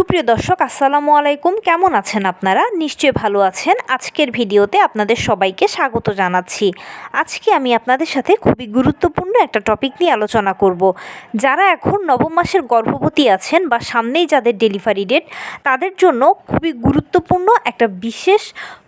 সুপ্রিয় দর্শক, আসসালামু আলাইকুম। কেমন আছেন আপনারা? নিশ্চয়ই ভালো আছেন। আজকের ভিডিওতে আপনাদের সবাইকে স্বাগত জানাচ্ছি। আজকে আমি আপনাদের সাথে খুবই গুরুত্বপূর্ণ একটা টপিক নিয়ে আলোচনা করব। যারা এখন নবম মাসের গর্ভবতী আছেন বা সামনেই যাদের ডেলিভারি ডেট তাদের জন্য খুবই গুরুত্বপূর্ণ একটা বিশেষ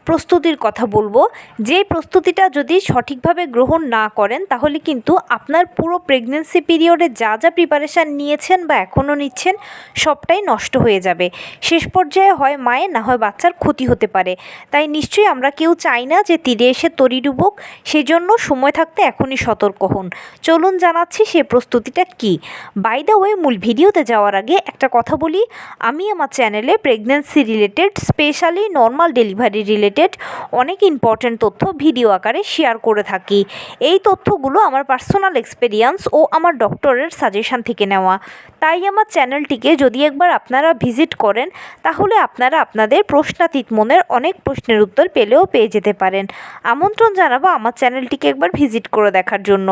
প্রস্তুতির কথা বলব। যে প্রস্তুতিটা যদি সঠিকভাবে গ্রহণ না করেন, তাহলে কিন্তু আপনার পুরো প্রেগনেন্সি পিরিয়ডে যা যা প্রিপারেশান নিয়েছেন বা এখনও নিচ্ছেন, সবটাই নষ্ট হয়ে যাবে। শেষ পর্যায়ে হয় মায়ের, না হয় বাচ্চার ক্ষতি হতে পারে। তাই নিশ্চয়ই আমরা কেউ চাই না যে তীরে এসে তরি ডুবুক সেই জন্য সময় থাকতে এখনই সতর্ক হন। চলুন জানাচ্ছি সে প্রস্তুতিটা কী। বাই দ্য ওয়ে মূল ভিডিওতে যাওয়ার আগে একটা কথা বলি। আমি আমার চ্যানেলে pregnancy related specially normal delivery related related অনেক ইম্পর্ট্যান্ট তথ্য ভিডিও আকারে শেয়ার করে থাকি। এই তথ্যগুলো আমার পার্সোনাল এক্সপেরিয়েন্স ও আমার ডক্টরের সাজেশান থেকে নেওয়া। তাই আমার চ্যানেলটিকে যদি একবার আপনারা ভিজিট করেন, তাহলে আপনারা আপনাদের প্রশ্নাতীত মনের অনেক প্রশ্নের উত্তর পেলেও পেয়ে যেতে পারেন। আমন্ত্রণ জানাব আমার চ্যানেলটিকে একবার ভিজিট করে দেখার জন্য।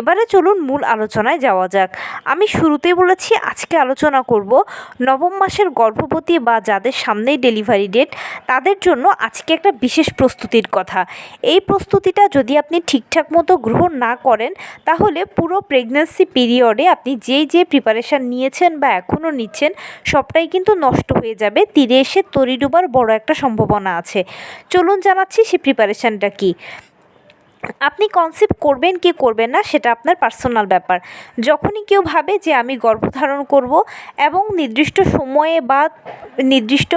এবারে চলুন মূল আলোচনায় যাওয়া যাক। আমি শুরুতেই বলেছি, আজকে আলোচনা করব নবম মাসের গর্ভবতী বা যাদের সামনেই ডেলিভারি ডেট তাদের জন্য আজকে একটা বিশেষ প্রস্তুতির কথা। এই প্রস্তুতিটা যদি আপনি ঠিকঠাক মতো গ্রহণ না করেন, তাহলে পুরো প্রেগনেন্সি পিরিয়ডে আপনি যেই যে প্রিপারেশান নিয়েছেন বা এখনও নিচ্ছেন, সবটাই কিন্তু নষ্ট হয়ে যাবে। তীরে এসে তরি ডুবার বড় একটা সম্ভাবনা আছে। চলুন জানাচ্ছি সে প্রিপারেশানটা কী। আপনি কনসেপ্ট করবেন কি করবেন না, সেটা আপনার পার্সোনাল ব্যাপার। যখনই কেউ ভাবে যে আমি গর্ভধারণ করব এবং নির্দিষ্ট সময়ে বা নির্দিষ্ট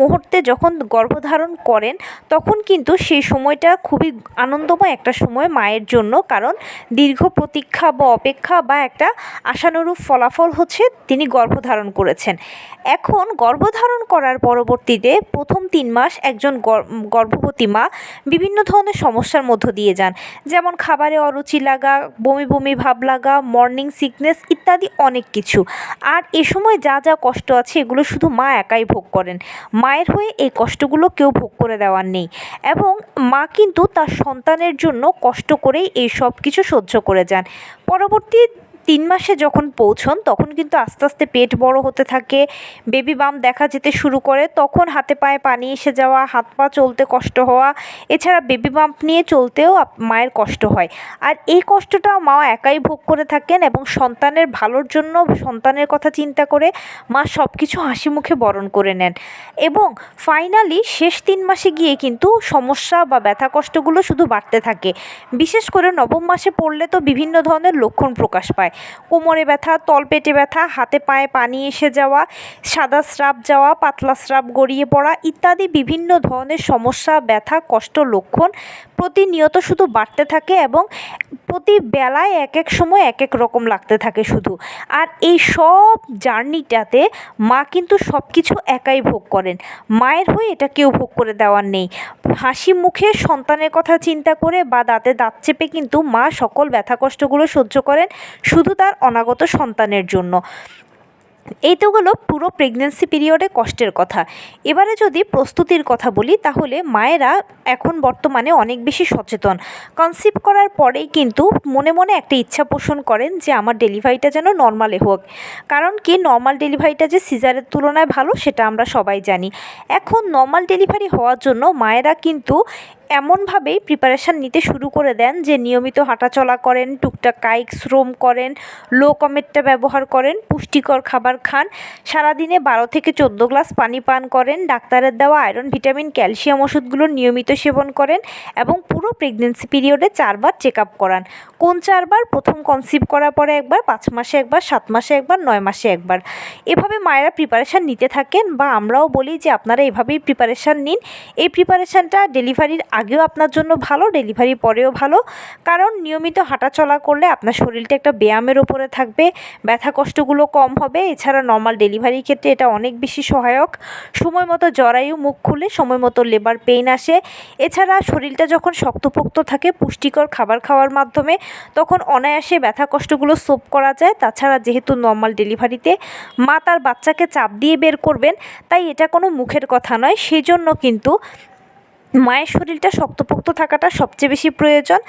মুহূর্তে যখন গর্ভধারণ করেন, তখন কিন্তু সেই সময়টা খুবই আনন্দময় একটা সময় মায়ের জন্য, কারণ দীর্ঘ প্রতীক্ষা বা অপেক্ষা বা একটা আশানুরূপ ফলাফল হচ্ছে তিনি গর্ভধারণ করেছেন। এখন গর্ভধারণ করার পরবর্তীতে প্রথম তিন মাস একজন গর্ভবতী মা বিভিন্ন ধরনের সমস্যার মধ্যে মধ্য দিয়ে যান। যেমন খাবারে অরুচি লাগা, বমি বমি ভাব লাগা মর্নিং সিকনেস ইত্যাদি অনেক কিছু। আর এ সময় যা যা কষ্ট আছে এগুলো শুধু মা একাই ভোগ করেন। মায়ের হয়ে এই কষ্টগুলো কেউ ভোগ করে দেওয়ার নেই। এবং মা কিন্তু তার সন্তানের জন্য কষ্ট করেই এই সব কিছু সহ্য করে যান। পরবর্তী তিন মাসে যখন পৌঁছন, তখন কিন্তু আস্তে আস্তে পেট বড় হতে থাকে বেবি বাম দেখা যেতে শুরু করে, তখন হাতে পায়ে পানি এসে যাওয়া, হাত পা চলতে কষ্ট হওয়া, এছাড়া বেবি বাম্প নিয়ে চলতেও মায়ের কষ্ট হয়। আর এই কষ্টটা মা একাই ভোগ করে থাকেন এবং সন্তানের ভালোর জন্য সন্তানের কথা চিন্তা করে মা সব কিছু হাসি মুখে বরণ করে নেন। এবং ফাইনালি শেষ তিন মাসে গিয়ে কিন্তু সমস্যা বা ব্যথা কষ্টগুলো শুধু বাড়তে থাকে। বিশেষ করে নবম মাসে পড়লে তো বিভিন্ন ধরনের লক্ষণ প্রকাশ পায়। কোমরে ব্যথা, তলপেটে ব্যথা, হাতে পায়ে পানি এসে যাওয়া, সাদা স্রাব যাওয়া, পাতলা স্রাব গড়িয়ে পড়া ইত্যাদি বিভিন্ন ধরনের সমস্যা, ব্যথা, কষ্ট, লক্ষণ প্রতিনিয়ত শুধু বাড়তে থাকে এবং প্রতি বেলায় এক এক সময় এক এক রকম লাগতে থাকে শুধু। আর এই সব জার্নিটাতে মা কিন্তু সব কিছু একাই ভোগ করেন। মায়ের হয়ে এটা কেউ ভোগ করে দেওয়ার নেই। হাসি মুখে সন্তানের কথা চিন্তা করে বা দাঁতে দাঁত চেপে কিন্তু মা সকল ব্যথা কষ্টগুলো সহ্য করেন শুধু তার অনাগত সন্তানের জন্য। এই তো গেলো পুরো প্রেগনেন্সি পিরিয়ডে কষ্টের কথা। এবারে যদি প্রস্তুতির কথা বলি, তাহলে মায়েরা এখন বর্তমানে অনেক বেশি সচেতন। কনসিভ করার পরেই কিন্তু মনে মনে একটা ইচ্ছা পোষণ করেন যে, আমার ডেলিভারিটা যেন নর্মালে হোক। কারণ কি নর্মাল ডেলিভারিটা যে সিজারের তুলনায় ভালো, সেটা আমরা সবাই জানি। এখন নর্মাল ডেলিভারি হওয়ার জন্য মায়েরা কিন্তু এমনভাবেই প্রিপারেশান নিতে শুরু করে দেন যে নিয়মিত হাঁটাচলা করেন, টুকটাক কায়িক শ্রম করেন লো কমেটটা ব্যবহার করেন, পুষ্টিকর খাবার খান, সারাদিনে বারো থেকে চোদ্দ গ্লাস পানি পান করেন, ডাক্তারের দেওয়া আয়রন ভিটামিন ক্যালসিয়াম ওষুধগুলো নিয়মিত সেবন করেন এবং পুরো প্রেগনেন্সি পিরিয়ডে চারবার চেক আপ করান। কোন চারবার? প্রথম কনসিভ করার পরে একবার, পাঁচ মাসে একবার, সাত মাসে একবার, নয় মাসে একবার। এভাবে মায়েরা প্রিপারেশান নিতে থাকেন বা আমরাও বলি যে আপনারা এভাবেই প্রিপারেশান নিন। এই প্রিপারেশানটা ডেলিভারির আগেও আপনার জন্য ভালো ডেলিভারি পরেও ভালো। কারণ নিয়মিত হাঁটাচলা করলে আপনার শরীরটা একটা ব্যায়ামের ওপরে থাকবে, ব্যথা কষ্টগুলো কম হবে। এছাড়া নর্মাল ডেলিভারির ক্ষেত্রে এটা অনেক বেশি সহায়ক। সময় মতো জরায়ু মুখ খুলে সময় মতো লেবার পেইন আসে। এছাড়া শরীরটা যখন শক্তপোক্ত থাকে, পুষ্টিকর খাবার খাওয়ার মাধ্যমে, তখন অনায়াসে ব্যথা কষ্টগুলো সোপ করা যায়। তাছাড়া যেহেতু নর্মাল ডেলিভারিতে মা তার বাচ্চাকে চাপ দিয়ে বের করবেন, তাই এটা কোনো মুখের কথা নয়। সেই জন্য কিন্তু মায়ের শরীরটা শক্তপোক্ত থাকাটা সবচেয়ে বেশি প্রয়োজন।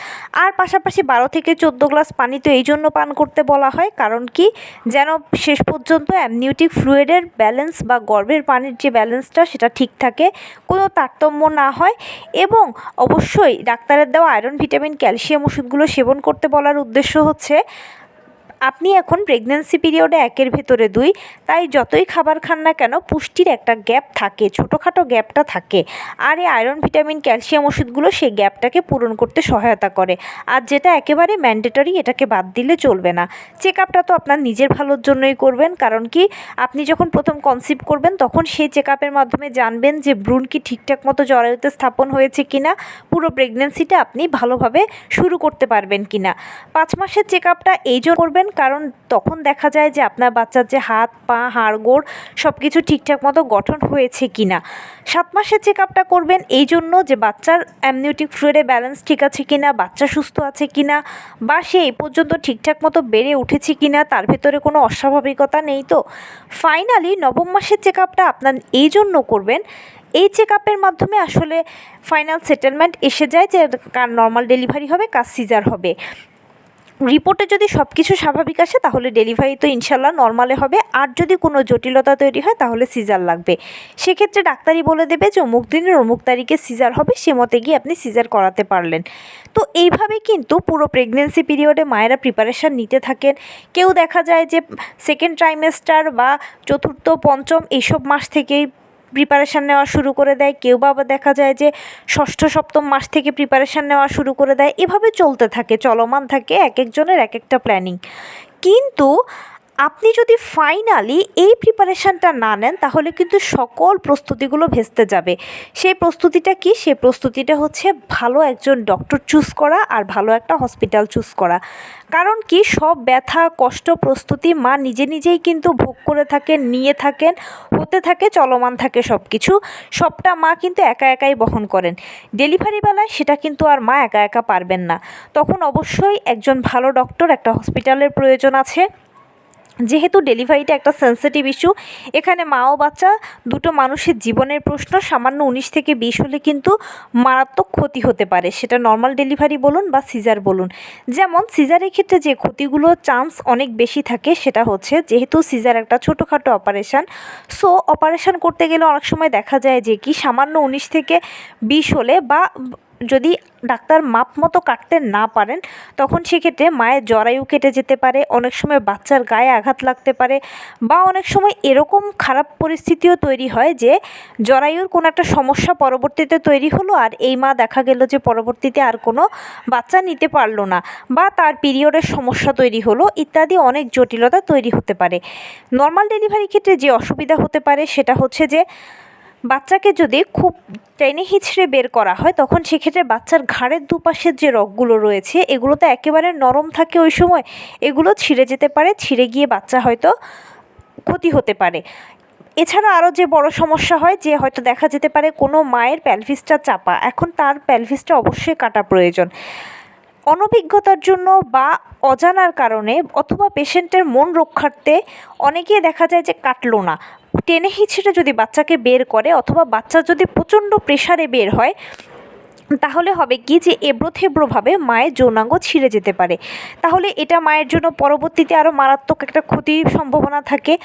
আর পাশাপাশি বারো থেকে চোদ্দ গ্লাস পানি তো এই জন্য পান করতে বলা হয়। কারণ কি? যেন শেষ পর্যন্ত অ্যামনিউটিক ফ্লুইডের ব্যালেন্স বা গর্ভের পানির যে ব্যালেন্সটা সেটা ঠিক থাকে, কোনো তারতম্য না হয় এবং অবশ্যই ডাক্তারের দেওয়া আয়রন, ভিটামিন, ক্যালসিয়াম ওষুধগুলো সেবন করতে বলার উদ্দেশ্য হচ্ছে। আপনি এখন প্রেগন্যান্সি পিরিয়ডে একের ভেতরে দুই, তাই যতই খাবার খান না কেন পুষ্টির একটা গ্যাপ থাকে, ছোটোখাটো গ্যাপটা থাকে। আর এই আয়রন ভিটামিন ক্যালসিয়াম ওষুধগুলো সেই গ্যাপটাকে পূরণ করতে সহায়তা করে। আর যেটা একেবারে ম্যান্ডেটরি এটাকে বাদ দিলে চলবে না। চেক তো আপনার নিজের ভালোর জন্যই করবেন, কারণ কি আপনি যখন প্রথম কনসিভ করবেন, তখন সেই চেক মাধ্যমে জানবেন যে ভ্রূণ কি ঠিকঠাক মতো জরায়ুতে স্থাপন হয়েছে কিনা, পুরো প্রেগনেন্সিটা আপনি ভালোভাবে শুরু করতে পারবেন কিনা। পাঁচ মাসের চেক আপটা এই জন্য করবেন কারণ তখন দেখা যায় যে আপনার বাচ্চার যে হাত, পা, হাড়গোড় সব কিছু ঠিকঠাক মতো গঠন হয়েছে কি না সাত মাসের চেক আপটা করবেন এই জন্য যে বাচ্চার অ্যামনিউটিক ফ্লুইডে ব্যালেন্স ঠিক আছে কি না বাচ্চা সুস্থ আছে কি না বা সে এই পর্যন্ত ঠিকঠাক মতো বেড়ে উঠেছে কি না তার ভেতরে কোনো অস্বাভাবিকতা নেই তো। ফাইনালি নবম মাসের চেক আপটা আপনার এই জন্য করবেন। এই চেক আপের মাধ্যমে আসলে ফাইনাল সেটেলমেন্ট এসে যায় যে কার নর্মাল ডেলিভারি হবে, কার সিজার হবে। রিপোর্টে যদি সব কিছু স্বাভাবিক আসে, তাহলে ডেলিভারি তো ইনশাল্লাহ নর্মালে হবে। আর যদি কোনো জটিলতা তৈরি হয়, তাহলে সিজার লাগবে। সেক্ষেত্রে ডাক্তারই বলে দেবে যে, অমুক দিনের অমুক তারিখে সিজার হবে, সে মতে গিয়ে আপনি সিজার করাতে পারলেন। তো এইভাবে কিন্তু পুরো প্রেগনেন্সি পিরিয়ডে মায়েরা প্রিপারেশান নিতে থাকেন। কেউ দেখা যায় যে সেকেন্ড ট্রাইমেস্টার বা চতুর্থ, পঞ্চম, এইসব মাস থেকেই প্রিপারেশান নেওয়া শুরু করে দেয়। কেউ বা দেখা যায় যে ষষ্ঠ সপ্তম মাস থেকে প্রিপারেশান নেওয়া শুরু করে দেয়। এভাবে চলতে থাকে, চলমান থাকে এক একজনের এক একটা প্ল্যানিং কিন্তু আপনি যদি ফাইনালি এই প্রিপারেশানটা না নেন, তাহলে কিন্তু সকল প্রস্তুতিগুলো ভেস্তে যাবে। সেই প্রস্তুতিটা কি? সেই প্রস্তুতিটা হচ্ছে ভালো একজন ডক্টর চুজ করা আর ভালো একটা হসপিটাল চুজ করা। কারণ কি? সব ব্যথা, কষ্ট, প্রস্তুতি মা নিজে নিজেই কিন্তু ভোগ করে থাকেন, নিয়ে থাকেন, হতে থাকে, চলমান থাকে সব কিছু সবটা মা কিন্তু একা একাই বহন করেন। ডেলিভারি বেলায় সেটা কিন্তু আর মা একা একা পারবেন না। তখন অবশ্যই একজন ভালো ডক্টর একটা হসপিটালের প্রয়োজন আছে। যেহেতু ডেলিভারিটা একটা সেন্সিটিভ ইস্যু এখানে মা ও বাচ্চা দুটো মানুষের জীবনের প্রশ্ন, সামান্য উনিশ থেকে বিশ হলে কিন্তু মারাত্মক ক্ষতি হতে পারে। সেটা নর্মাল ডেলিভারি বলুন বা সিজার বলুন। যেমন সিজারের ক্ষেত্রে যে ক্ষতিগুলো চান্স অনেক বেশি থাকে, সেটা হচ্ছে যেহেতু সিজার একটা ছোটোখাটো অপারেশান সো অপারেশান করতে গেলে অনেক সময় দেখা যায় যে কি সামান্য উনিশ থেকে বিশ হলে বা যদি ডাক্তার মাপ মতো কাটতে না পারেন, তখন সেক্ষেত্রে মায়ের জরায়ু কেটে যেতে পারে, অনেক সময় বাচ্চার গায়ে আঘাত লাগতে পারে বা অনেক সময় এরকম খারাপ পরিস্থিতিও তৈরি হয় যে জরায়ুর কোনো একটা সমস্যা পরবর্তীতে তৈরি হলো আর এই মা দেখা গেল যে পরবর্তীতে আর কোনো বাচ্চা নিতে পারল না বা তার পিরিয়ডের সমস্যা তৈরি হলো, ইত্যাদি অনেক জটিলতা তৈরি হতে পারে। নর্মাল ডেলিভারির ক্ষেত্রে যে অসুবিধা হতে পারে সেটা হচ্ছে যে বাচ্চাকে যদি খুব টেনে হিঁচড়ে বের করা হয়, তখন সেক্ষেত্রে বাচ্চার ঘাড়ের দুপাশের যে রগগুলো রয়েছে এগুলো তো একেবারে নরম থাকে ওই সময়। এগুলো ছিঁড়ে যেতে পারে, ছিঁড়ে গিয়ে বাচ্চা হয়তো ক্ষতি হতে পারে। এছাড়া আরও যে বড় সমস্যা হয়, যে হয়তো দেখা যেতে পারে কোনো মায়ের প্যালভিসটা চাপা। এখন তার প্যালভিসটা অবশ্যই কাটা প্রয়োজন। অনভিজ্ঞতার জন্য বা অজানার কারণে অথবা পেশেন্টের মন রক্ষার্থে অনেকেই দেখা যায় যে কাটলো না। টেনে হিঁচড়ে যদি বাচ্চাকে বের করে অথবা বাচ্চা যদি প্রচণ্ড প্রেশারে বের হয় তাহলে হবে কি যে এবড়ো থেবড়োভাবে মায়ের যৌনাঙ্গ ছিঁড়ে যেতে পারে। তাহলে এটা মায়ের জন্য পরবর্তীতে আরও মারাত্মক একটা ক্ষতির সম্ভাবনা থাকে।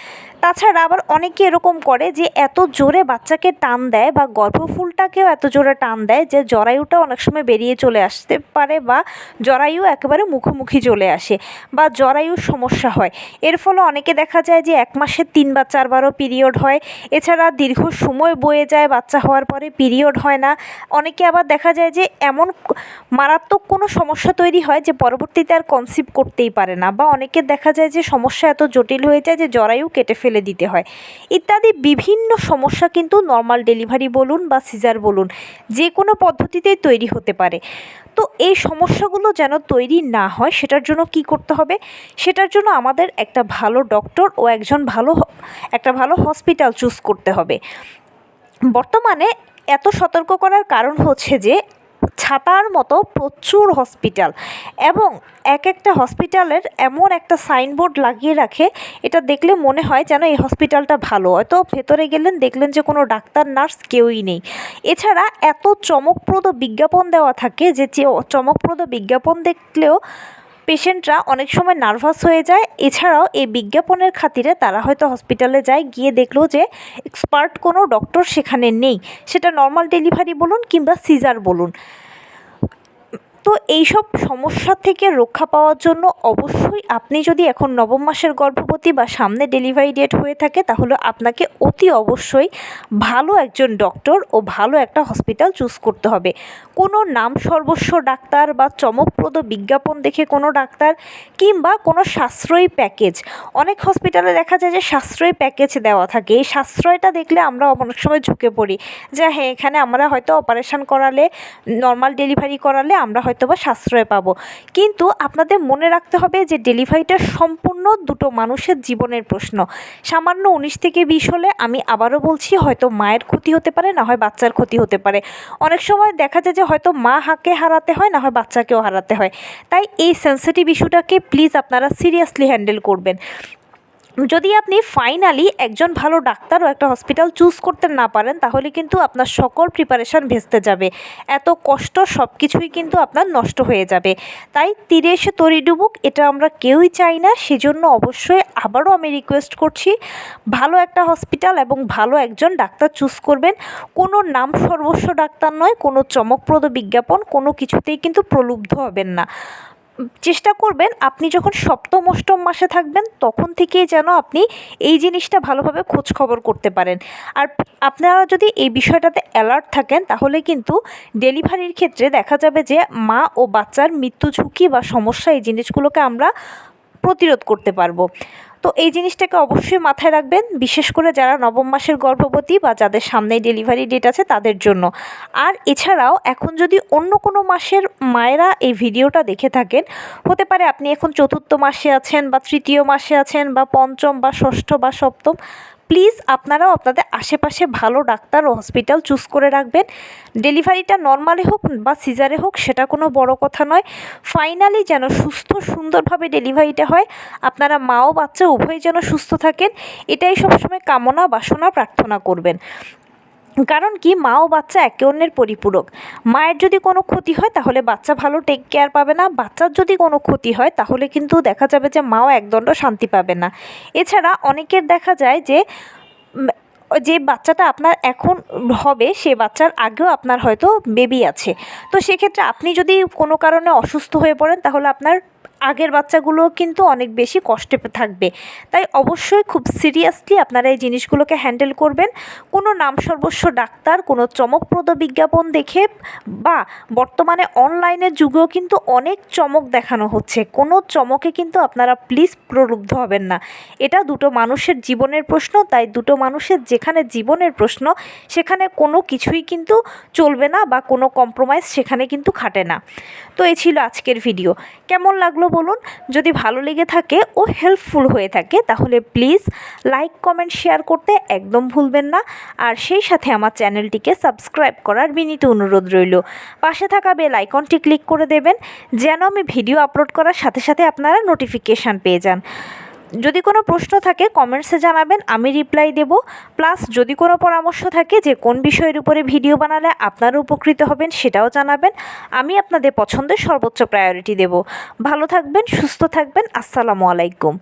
তাছাড়া আবার অনেকে এরকম করে যে এত জোরে বাচ্চাকে টান দেয় বা গর্ভফুলটাকেও এত জোরে টান দেয় যে জরায়ুটা অনেক সময় বেরিয়ে চলে আসতে পারে বা জরায়ু একেবারে মুখোমুখি চলে আসে বা জরায়ুর সমস্যা হয়। এর ফলে অনেকে দেখা যায় যে এক মাসে তিন বা চারবারও পিরিয়ড হয়। এছাড়া দীর্ঘ সময় বয়ে যায় বাচ্চা হওয়ার পরে পিরিয়ড হয় না। অনেকে আবার দেখা যায় যে এমন মারাত্মক কোনো সমস্যা তৈরি হয় যে পরবর্তীতে আর কনসিভ করতেই পারে না বা অনেকের দেখা যায় যে সমস্যা এত জটিল হয়ে যায় যে জরায়ু কেটে ফেলে দিতে হয়। ইত্যাদি বিভিন্ন সমস্যা কিন্তু নর্মাল ডেলিভারি বলুন বা সিজার বলুন, যে কোনো পদ্ধতিতেই তৈরি হতে পারে। তো এই সমস্যাগুলো যেন তৈরি না হয়, সেটার জন্য কি করতে হবে? সেটার জন্য আমাদের একটা ভালো ডক্টর ও একজন ভালো একটা ভালো হসপিটাল চুজ করতে হবে। বর্তমানে এত সতর্ক করার কারণ হচ্ছে যে, ছাতার মতো প্রচুর হসপিটাল এবং এক একটা হসপিটালের এমন একটা সাইনবোর্ড লাগিয়ে রাখে, এটা দেখলে মনে হয় যেন এই হসপিটালটা ভালো। হয়তো ভেতরে গেলেন, দেখলেন যে কোনো ডাক্তার, নার্স কেউই নেই। এছাড়া এত চমকপ্রদ বিজ্ঞাপন দেওয়া থাকে যে চমকপ্রদ বিজ্ঞাপন দেখলেও পেশেন্টরা অনেক সময় নার্ভাস হয়ে যায়। এছাড়াও এই বিজ্ঞাপনের খাতিরে তারা হয়তো হসপিটালে যায়, গিয়ে দেখল যে এক্সপার্ট কোনো ডক্টর সেখানে নেই। সেটা নর্মাল ডেলিভারি বলুন কিংবা সিজার বলুন। তো এইসব সমস্যা থেকে রক্ষা পাওয়ার জন্য অবশ্যই আপনি যদি এখন নবম মাসের গর্ভবতী বা সামনে ডেলিভারি ডেট হয়ে থাকে, তাহলে আপনাকে অতি অবশ্যই ভালো একজন ডক্টর ও ভালো একটা হসপিটাল চুজ করতে হবে। কোনো নাম সর্বস্ব ডাক্তার বা চমকপ্রদ বিজ্ঞাপন দেখে কোনো ডাক্তার কিংবা কোনো সাশ্রয়ী প্যাকেজ। অনেক হসপিটালে দেখা যায় যে সাশ্রয়ী প্যাকেজ দেওয়া থাকে। এই সাশ্রয়টা দেখলে আমরা অনেক সময় ঝুঁকে পড়ি যে হ্যাঁ এখানে আমরা হয়তো অপারেশন করালে, নর্মাল ডেলিভারি করালে আমরা হয়তো বা সাশ্রয় পাবো। কিন্তু আপনাদের মনে রাখতে হবে যে ডেলিভারিটা সম্পূর্ণ দুটো মানুষের জীবনের প্রশ্ন। সামান্য উনিশ থেকে বিশ হলে আমি আবারও বলছি, হয়তো মায়ের ক্ষতি হতে পারে, না হয় বাচ্চার ক্ষতি হতে পারে। অনেক সময় দেখা যায় যে হয়তো মা হাকে হারাতে হয়, না হয় বাচ্চাকেও হারাতে হয়। তাই এই সেন্সিটিভ ইস্যুটাকে প্লিজ আপনারা সিরিয়াসলি হ্যান্ডেল করবেন। যদি আপনি ফাইনালি একজন ভালো ডাক্তার ও একটা হসপিটাল চুজ করতে না পারেন, তাহলে কিন্তু আপনার সকল প্রিপারেশান ভেস্তে যাবে। এত কষ্ট সব কিছুই কিন্তু আপনার নষ্ট হয়ে যাবে। তাই তীরে এসে তরি ডুবুক, এটা আমরা কেউই চাই না, সেজন্য অবশ্যই আবারও আমি রিকোয়েস্ট করছি, ভালো একটা হসপিটাল এবং ভালো একজন ডাক্তার চুজ করবেন। কোনো নাম সর্বস্ব ডাক্তার নয়, কোনো চমকপ্রদ বিজ্ঞাপন, কোনো কিছুতেই কিন্তু প্রলুব্ধ হবেন না। চেষ্টা করবেন আপনি যখন সপ্তম, অষ্টম মাসে থাকবেন, তখন থেকেই যেন আপনি এই জিনিসটা ভালোভাবে খোঁজ খবর করতে পারেন। আর আপনারা যদি এই বিষয়টাতে অ্যালার্ট থাকেন, তাহলে কিন্তু ডেলিভারির ক্ষেত্রে দেখা যাবে যে মা ও বাচ্চার মৃত্যু ঝুঁকি বা সমস্যা এই জিনিসগুলোকে আমরা প্রতিরোধ করতে পারব। তো এই জিনিসটাকে অবশ্যই মাথায় রাখবেন, বিশেষ করে যারা নবম মাসের গর্ভবতী বা যাদের সামনে ডেলিভারি ডেট আছে তাদের জন্য। আর এছাড়াও এখন যদি অন্য কোনো মাসের মায়েরা এই ভিডিওটা দেখে থাকেন, হতে পারে আপনি এখন চতুর্থ মাসে আছেন বা তৃতীয় মাসে আছেন বা পঞ্চম বা ষষ্ঠ বা সপ্তম প্লিজ আপনারাও আপনাদের আশেপাশে ভালো ডাক্তার ও হসপিটাল চুজ করে রাখবেন। ডেলিভারিটা নর্মালে হোক বা সিজারে হোক, সেটা কোনো বড় কথা নয়। ফাইনালি যেন সুস্থ, সুন্দরভাবে ডেলিভারিটা হয়, আপনারা মা ও বাচ্চা উভয় যেন সুস্থ থাকেন, এটাই সবসময় কামনা, বাসনা, প্রার্থনা করবেন। কারণ কি, মা ও বাচ্চা একে অন্যের পরিপূরক। মায়ের যদি কোনো ক্ষতি হয়, তাহলে বাচ্চা ভালো টেক কেয়ার পাবে না। বাচ্চার যদি কোনো ক্ষতি হয়, তাহলে কিন্তু দেখা যাবে যে মাও একদণ্ড শান্তি পাবে না। এছাড়া অনেকের দেখা যায় যে যে বাচ্চাটা আপনার এখন হবে, সে বাচ্চার আগেও আপনার হয়তো বেবি আছে। তো সেক্ষেত্রে আপনি যদি কোনো কারণে অসুস্থ হয়ে পড়েন, তাহলে আপনার আগের বাচ্চাগুলো কিন্তু অনেক বেশি কষ্টে থাকবে। তাই অবশ্যই খুব সিরিয়াসলি আপনারা এই জিনিসগুলোকে হ্যান্ডেল করবেন। কোনো নাম সর্বস্ব ডাক্তার, কোনো চমকপ্রদ বিজ্ঞাপন দেখে বা বর্তমানে অনলাইনের যুগেও কিন্তু অনেক চমক দেখানো হচ্ছে। কোনো চমকে কিন্তু আপনারা প্লিজ প্রলুব্ধ হবেন না। এটা দুটো মানুষের জীবনের প্রশ্ন, তাই দুটো মানুষের যেখানে জীবনের প্রশ্ন, সেখানে কোনো কিছুই কিন্তু চলবে না বা কোনো কম্প্রোমাইজ সেখানে কিন্তু খাটে না। তো এই ছিল আজকের ভিডিও কেমন লাগল বলুন, যদি ভালো লেগে থাকে ও হেল্পফুল হয়ে থাকে, তাহলে প্লিজ লাইক কমেন্ট শেয়ার করতে একদম ভুলবেন না। আর সেই সাথে আমার চ্যানেলটিকে সাবস্ক্রাইব করার বিনীত অনুরোধ রইল। পাশে থাকা বেল আইকনটি ক্লিক করে দেবেন, যেন আমি ভিডিও আপলোড করার সাথে সাথে আপনারা নোটিফিকেশান পেয়ে যান। যদি কোনো প্রশ্ন থাকে কমেন্টসে জানাবেন, আমি রিপ্লাই দেব। প্লাস যদি কোনো পরামর্শ থাকে যে কোন বিষয়ের উপরে ভিডিও বানালে আপনারা উপকৃত হবেন, সেটাও জানাবেন। আমি আপনাদের পছন্দের সর্বোচ্চ প্রায়োরিটি দেব। ভালো থাকবেন, সুস্থ থাকবেন, আসসালামু আলাইকুম।